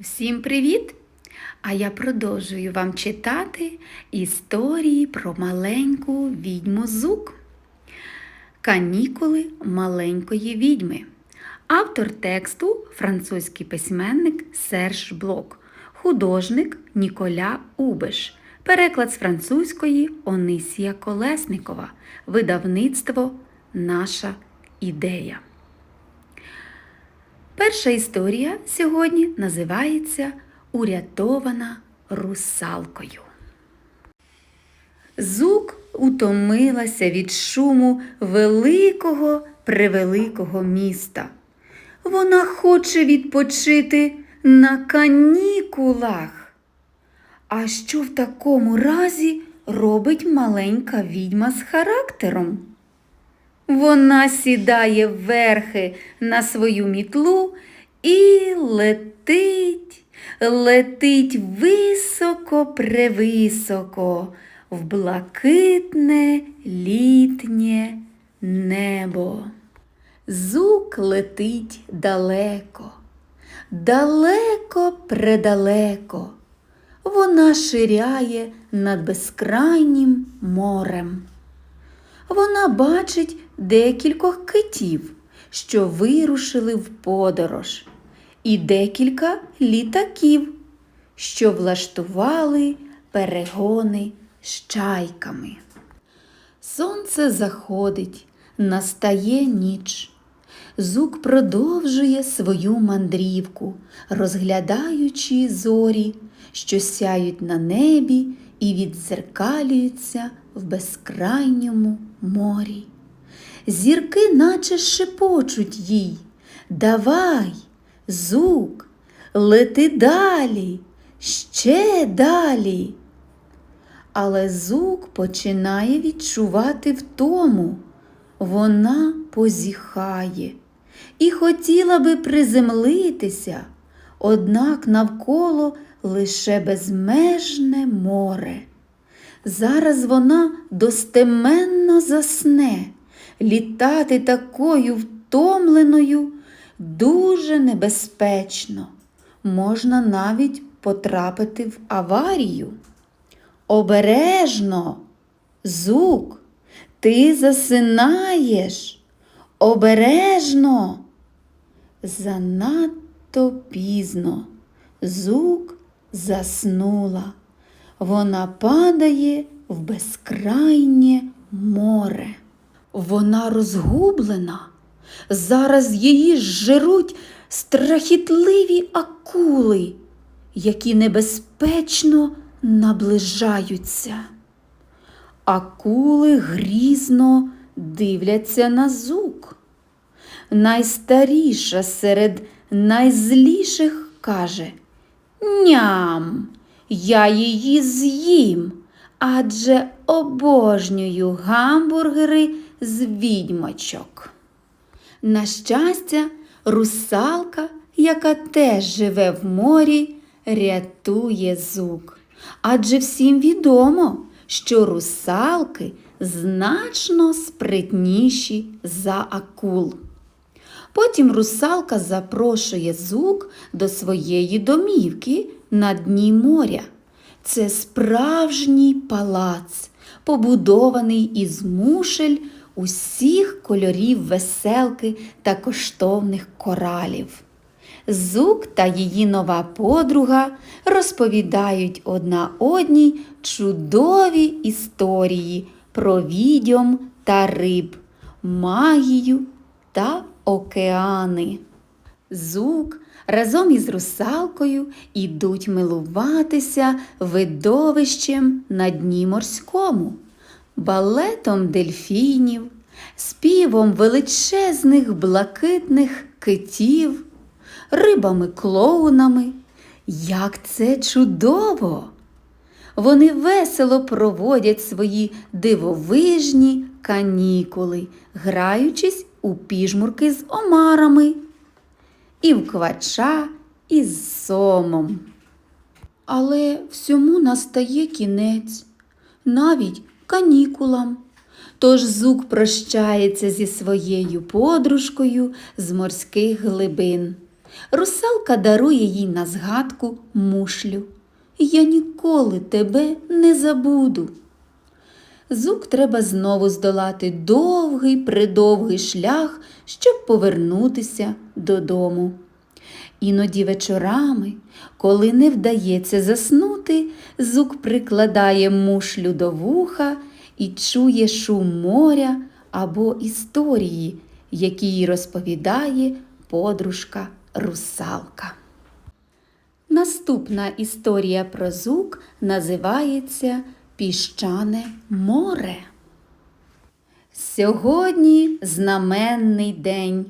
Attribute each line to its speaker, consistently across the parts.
Speaker 1: Всім привіт! А я продовжую вам читати історії про маленьку відьму Зук. Канікули маленької відьми. Автор тексту французький письменник Серж Блок, художник Ніколя Убиш, переклад з французької Онисія Колесникова, видавництво Наша ідея. Перша історія сьогодні називається Урятована русалкою. Зук утомилася від шуму великого превеликого міста. Вона хоче відпочити на канікулах. А що в такому разі робить маленька відьма з характером? Вона сідає верхи на свою мітлу і летить, летить високо превисоко в блакитне літнє небо. Зук летить далеко, далеко предалеко. Вона ширяє над безкрайнім морем. Вона бачить декількох китів, що вирушили в подорож, і декілька літаків, що влаштували перегони з чайками. Сонце заходить, настає ніч. Зук продовжує свою мандрівку, розглядаючи зорі, що сяють на небі і відзеркалюються в безкрайньому морі. Зірки наче шепочуть їй. Давай, зук, лети далі, ще далі. Але зук починає відчувати втому. Вона позіхає і хотіла би приземлитися, однак навколо лише безмежне море. Зараз вона достеменно засне, літати такою втомленою дуже небезпечно. Можна навіть потрапити в аварію. Обережно, зук, ти засинаєш. Обережно. Занадто пізно. Зук заснула. Вона падає в безкрайнє море. Вона розгублена. Зараз її жируть страхітливі акули, які небезпечно наближаються. Акули грізно дивляться на зук. Найстаріша серед найзліших каже Ням, я її з'їм, адже обожнюю гамбургери з відьмочок. На щастя, русалка, яка теж живе в морі, рятує зук. Адже всім відомо, що русалки значно спритніші за акул. Потім русалка запрошує зук до своєї домівки на дні моря. Це справжній палац, побудований із мушель усіх кольорів веселки та коштовних коралів. Зук та її нова подруга розповідають одна одній чудові історії про відьом та риб, магію та океани. Зук разом із русалкою ідуть милуватися видовищем на дні морському, балетом дельфінів, співом величезних блакитних китів, рибами-клоунами. Як це чудово! Вони весело проводять свої дивовижні канікули, граючись у піжмурки з омарами, і в квача із сомом. Але всьому настає кінець, навіть канікулам. Тож зук прощається зі своєю подружкою з морських глибин. Русалка дарує їй на згадку мушлю. Я ніколи тебе не забуду. Зук треба знову здолати довгий придовгий шлях, щоб повернутися додому. Іноді вечорами, коли не вдається заснути, зук прикладає мушлю до вуха і чує шум моря або історії, які їй розповідає подружка русалка. Наступна історія про зук називається Піщане море. Сьогодні знаменний день.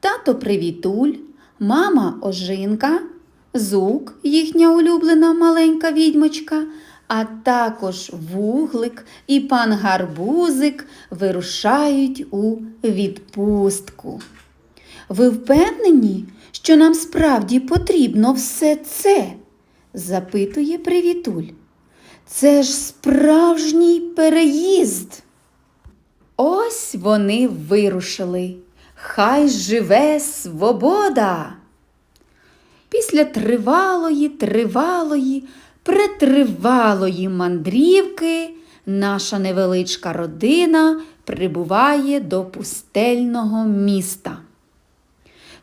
Speaker 1: Тато привітуль, мама ожинка, зук, їхня улюблена маленька відьмочка, а також вуглик і пан гарбузик вирушають у відпустку. Ви впевнені, що нам справді потрібно все це? запитує привітуль. Це ж справжній переїзд. Ось вони вирушили. Хай живе свобода. Після тривалої, тривалої, претривалої мандрівки наша невеличка родина прибуває до пустельного міста.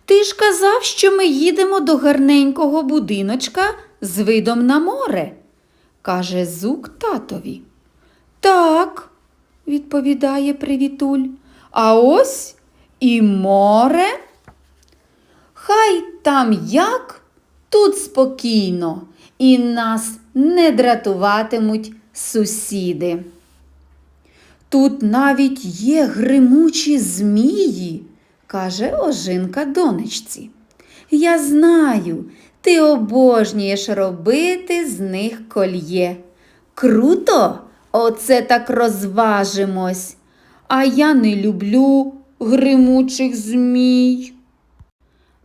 Speaker 1: Ти ж казав, що ми їдемо до гарненького будиночка з видом на море, каже зук татові. Так, відповідає привітуль, а ось і море. Хай там як, тут спокійно, і нас не дратуватимуть сусіди. Тут навіть є гримучі змії, каже ожинка донечці. Я знаю, ти обожнюєш робити з них кольє. Круто, оце так розважимось. А я не люблю гримучих змій.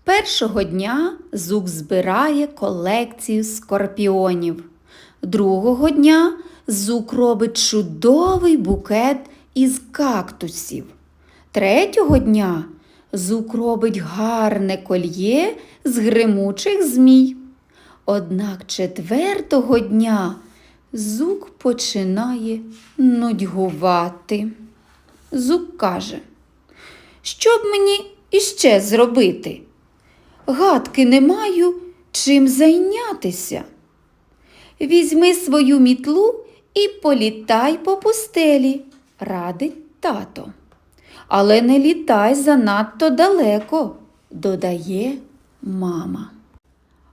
Speaker 1: Першого дня зук збирає колекцію скорпіонів. Другого дня зук робить чудовий букет із кактусів. Третього дня зук робить гарне кольє з гримучих змій. Однак четвертого дня зук починає нудьгувати. Зук каже, що б мені іще зробити? Гадки не маю чим зайнятися. Візьми свою мітлу і політай по пустелі, радить тато. Але не літай занадто далеко, додає мама.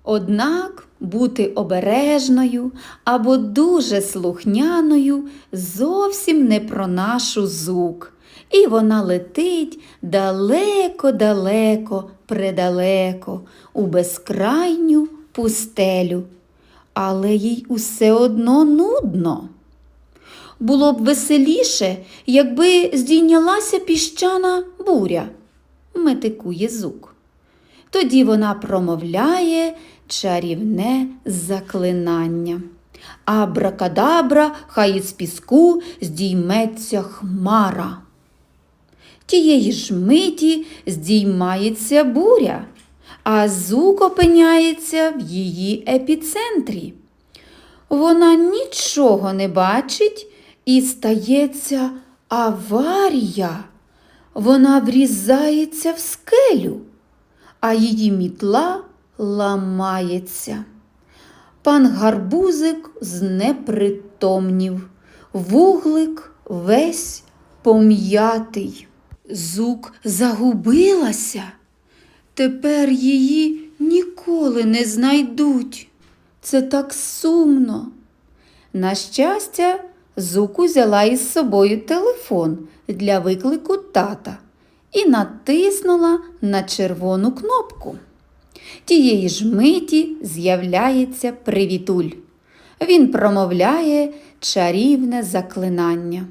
Speaker 1: Однак бути обережною або дуже слухняною зовсім не про нашу зук. І вона летить далеко-далеко, предалеко, у безкрайню пустелю. Але їй усе одно нудно. Було б веселіше, якби здійнялася піщана буря, метикує зук. Тоді вона промовляє чарівне заклинання. Абракадабра, хай із піску здійметься хмара. Тієї ж миті здіймається буря, а зук опиняється в її епіцентрі. Вона нічого не бачить і стається аварія. Вона врізається в скелю, а її мітла ламається. Пан гарбузик знепритомнів, вуглик весь пом'ятий. Зук загубилася. Тепер її ніколи не знайдуть. Це так сумно. На щастя, Зук узяла із собою телефон для виклику тата і натиснула на червону кнопку. Тієї ж миті з'являється привітуль. Він промовляє чарівне заклинання.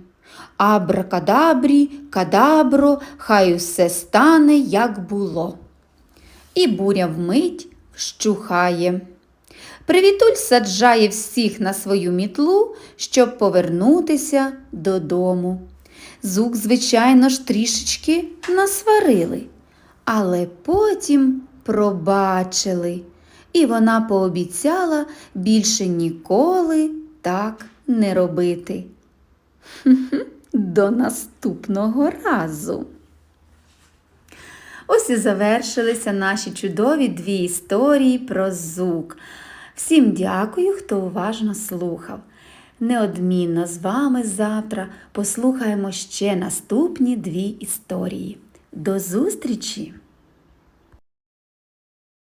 Speaker 1: Абракадабрі, кадабро, хай усе стане, як було. І буря вмить вщухає. Привітуль саджає всіх на свою мітлу, щоб повернутися додому. Зук, звичайно ж, трішечки насварили, але потім пробачили, і вона пообіцяла більше ніколи так не робити. Хм-хм, До наступного разу. Ось і завершилися наші чудові дві історії про зук. Всім дякую, хто уважно слухав. Неодмінно з вами завтра послухаємо ще наступні дві історії. До зустрічі!